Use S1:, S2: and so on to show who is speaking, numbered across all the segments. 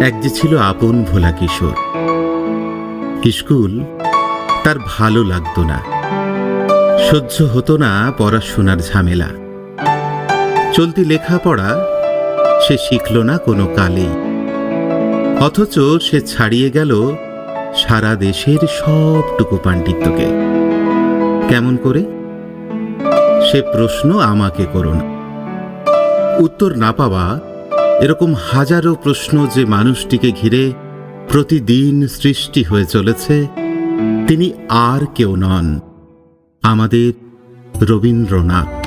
S1: এক যে ছিল আপন ভোলা কিশোর। স্কুল তার ভালো লাগতো না। সহ্য হতো না পড়াশোনার ঝামেলা। চলতি লেখাপড়া সে শিখল না কোনো কালেই অথচ সে ছাড়িয়ে গেল সারা দেশের সবটুকু পাণ্ডিত্যকে। কেমন করে? সে প্রশ্ন আমাকে করো না। উত্তর না পাওয়া এরকম হাজারো প্রশ্ন যে মানুষটিকে ঘিরে প্রতিদিন সৃষ্টি হয়ে চলেছে, তিনি আর কেউ নন। আমাদের রবীন্দ্রনাথ।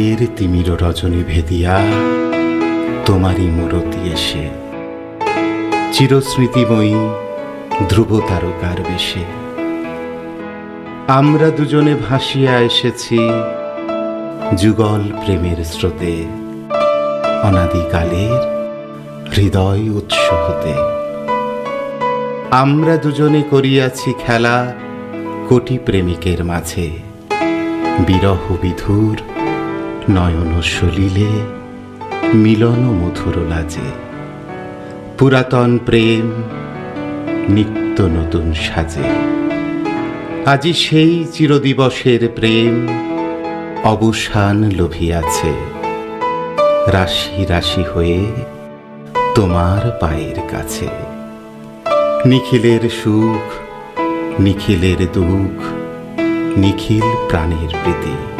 S1: কালের তিমির রজনী ভেদিয়া, তোমারই মূরতি এসে। চিরস্মৃতিময়ী ধ্রুব তারকার বেশে। আমরা দুজনে ভাসিয়া এসেছি যুগল প্রেমের স্রোতে, অনাদিকালের হৃদয় উৎস হতে আমরা দুজনে করিয়াছি খেলা কোটি প্রেমিকের মাঝে। বিরহ বিধুর নয়ন সলিলে, মিলন মধুর লাজে। পুরাতন প্রেম নিত্য
S2: নতুন সাজে। আজি সেই চিরদিবসের প্রেম অবসান লোভিয়াছে। রাশি রাশি হয়ে তোমার পায়ের কাছে। নিখিলের সুখ, নিখিলের দুঃখ, নিখিল প্রাণের প্রীতি।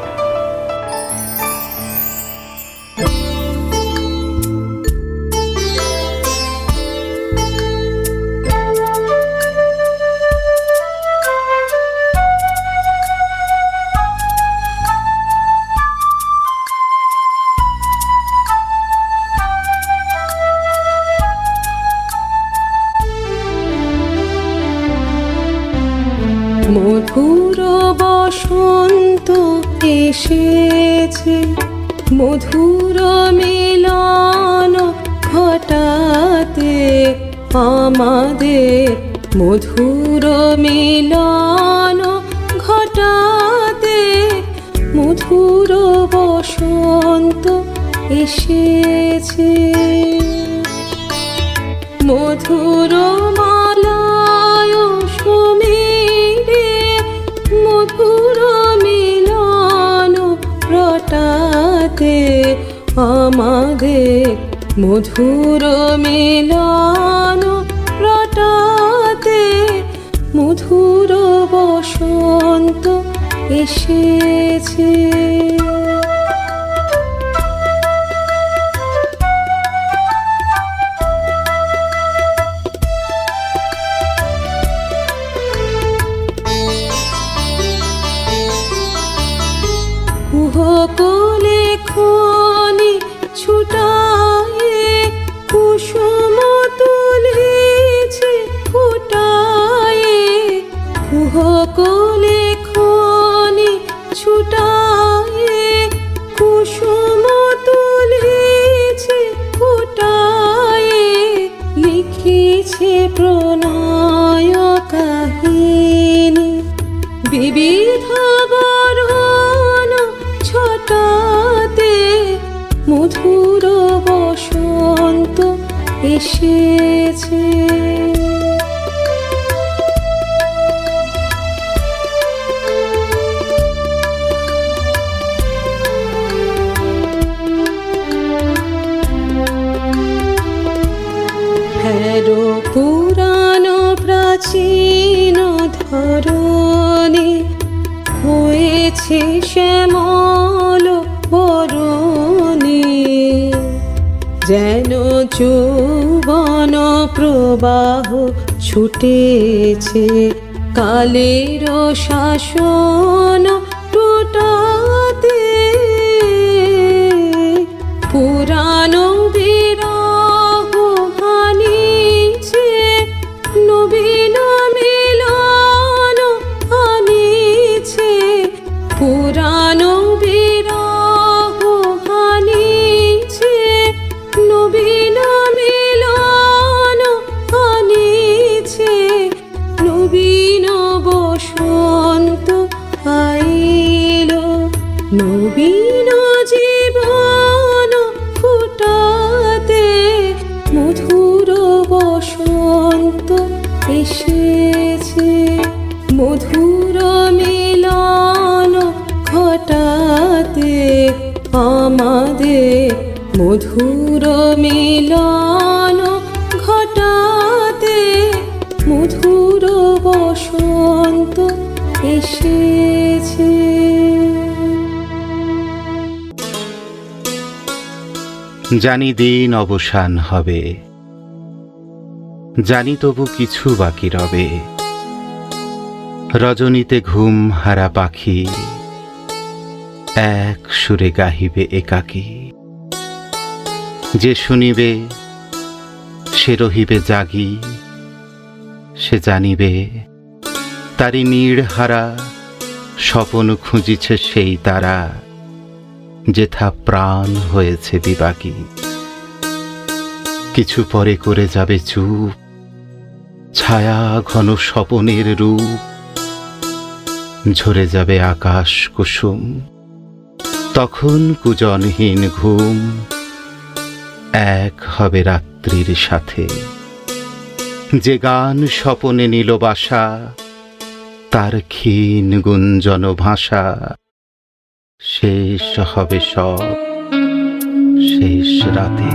S1: আমাদের মধুর মিলন ঘটাতে মধুর বসন্ত এসেছে। মধুর মালায় মধুর মিলন রটাতে মধুর বসন্ত এসেছে। এসেছে। প্রবাহ ছুটেছে। কালের শাসন টুটাতে মধুর মিলন ঘটাতে মধুর বসন্ত এসেছে।
S2: জানি দিন অবসান হবে, জানি তবু কিছু বাকি রবে। রজনীতে ঘুম হারা পাখি, এক সুরে গাহিবে একাকী। যে শুনিবে, সে রহিবে জাগি, সে জানিবে তারি নীড় হারা স্বপন খুঁজিছে সেই তারা, যেথা প্রাণ হয়েছে বিবাকি কিছু পরে করে যাবে চুপ, ছায়া ঘন স্বপনের রূপ,
S1: ঝরে যাবে আকাশ কুসুম, তখন কুজনহীন ঘুম এক হবে রাত্রির সাথে। যে গান স্বপনে নিল বাসা, তার ক্ষীণ গুঞ্জন ভাষা, শেষ হবে সব, শেষ রাতে।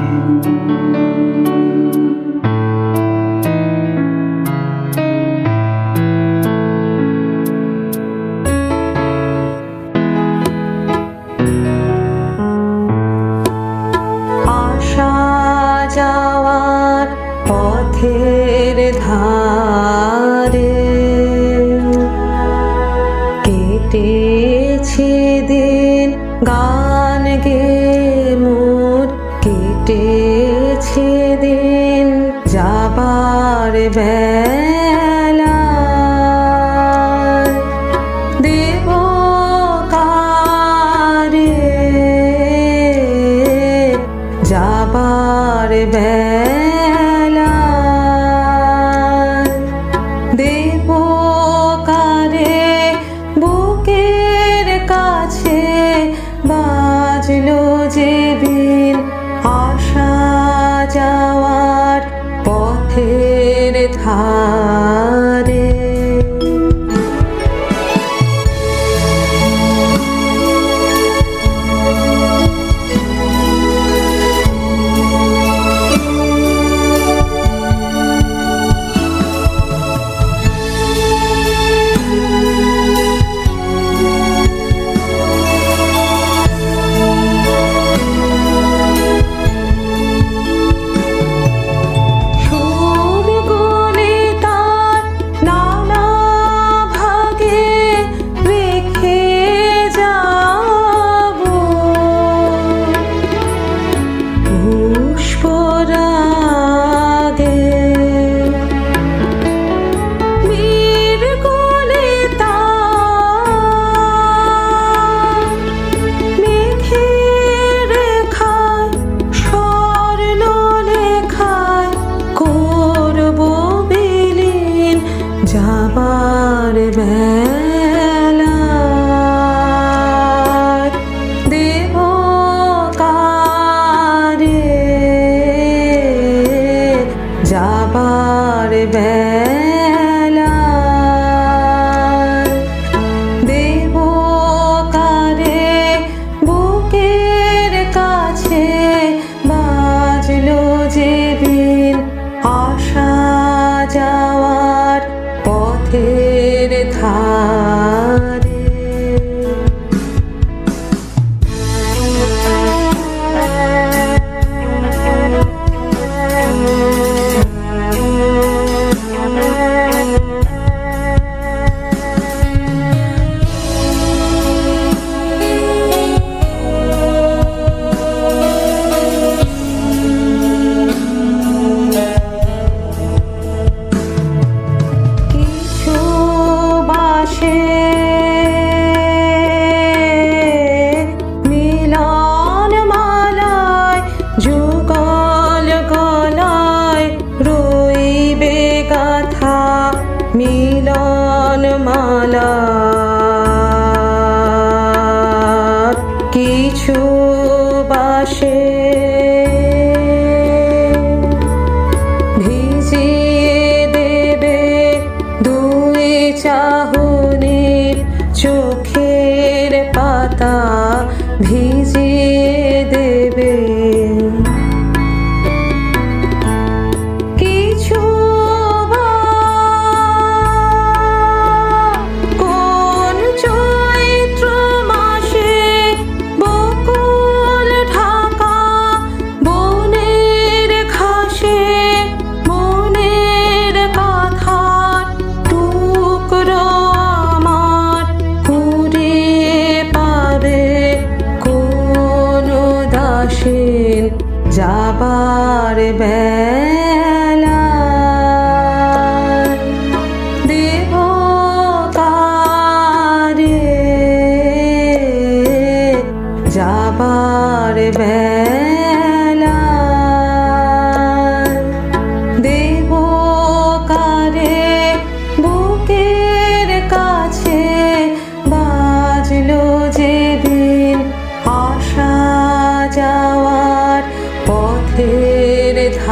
S3: মালা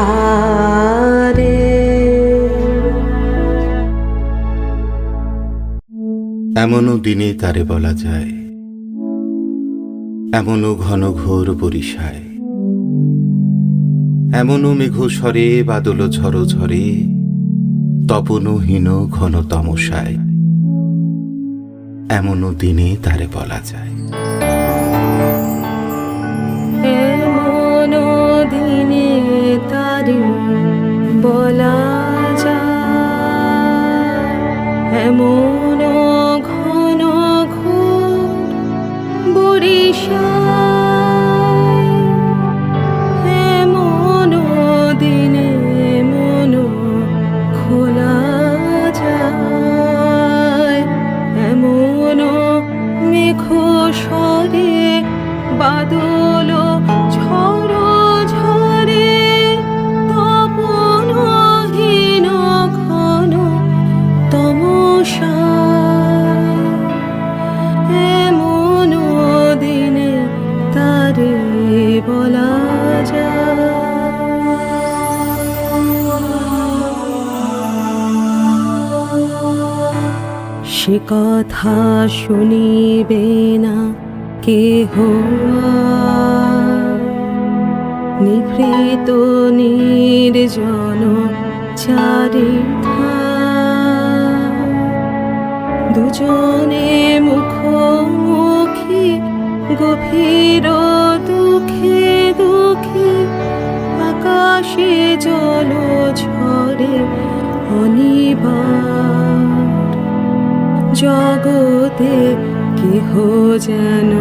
S1: ধারে
S2: এমনও দিনে তারে বলা যায় এমনও ঘন ঘোর বরিশায়। এমনও মেঘ স্বরে বাদল ঝড় ঝরে তপনহীন ঘন তমসায়। এমনও দিনে তারে বলা যায়।
S1: এমন বলা যায় এমন ঘন ঘোর বরিশায় সে কথা শুনিবে না কেহ। নিভৃত নির্জন চারিধা দুজনে মুখোমুখি, গভীর দুঃখে দুঃখে, আকাশে জল ঝরে অনিবার জগতে কেহ যেন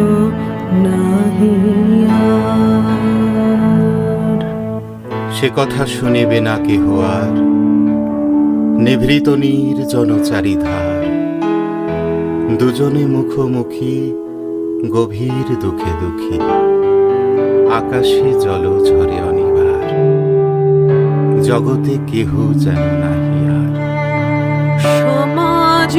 S2: সে কথা শুনিবে না কেহ আর। নিভৃত নির্জন চারিধার দুজনে মুখোমুখি গভীর দুঃখে দুঃখী। আকাশে জল ঝরে অনিবার। জগতে কেহ যেন নাহি আর।
S1: সমাজ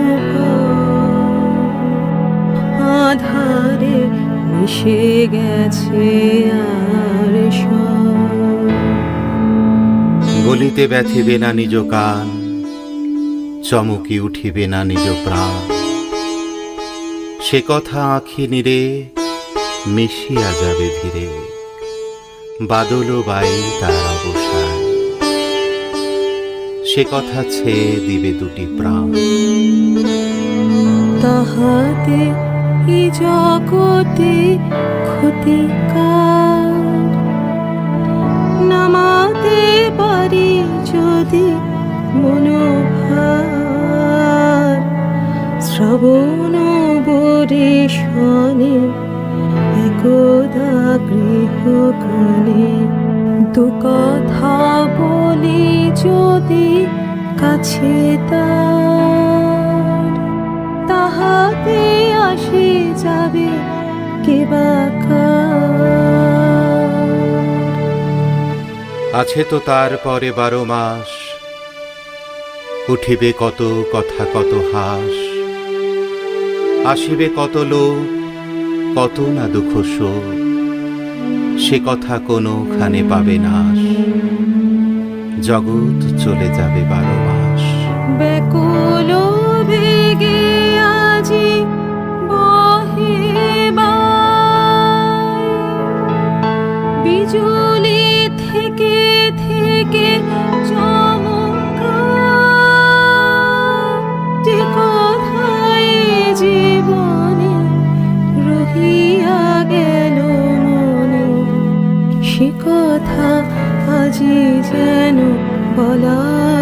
S1: আধারে মিশে গেছে আর
S2: বলিতে ব্যথিবে না নিজ কান চমকি উঠিবে না নিজ প্রাণ। সে কথা আঁখি নিরে মিশিয়া যাবে ধীরে বাদল বাই তার অবসায় সে কথা ছেয়ে দিবে দুটি প্রাণ।
S1: তাহাতে এই জগতে ক্ষতিকার। নামাতে পারি যদি মনোভার। শ্রবণ বরিশনে একদা গৃহকালে দু কথা বলি যদি কাছে তার। যাবে কে?
S2: আছে তো তার পরে বারো মাস। উঠিবে কত কথা কত হাস। আসিবে কত লোক কত না দুঃখ শোক। সে কথা কোনোখানে পাবে নাশ। জগৎ চলে যাবে বারো মাস।
S1: ব্যাকুল আজি বিজুলি থেকে থেকে চমকায়। যে কোথায় জীবনে রহিয়া গেল সে কথা আজি যেন বলা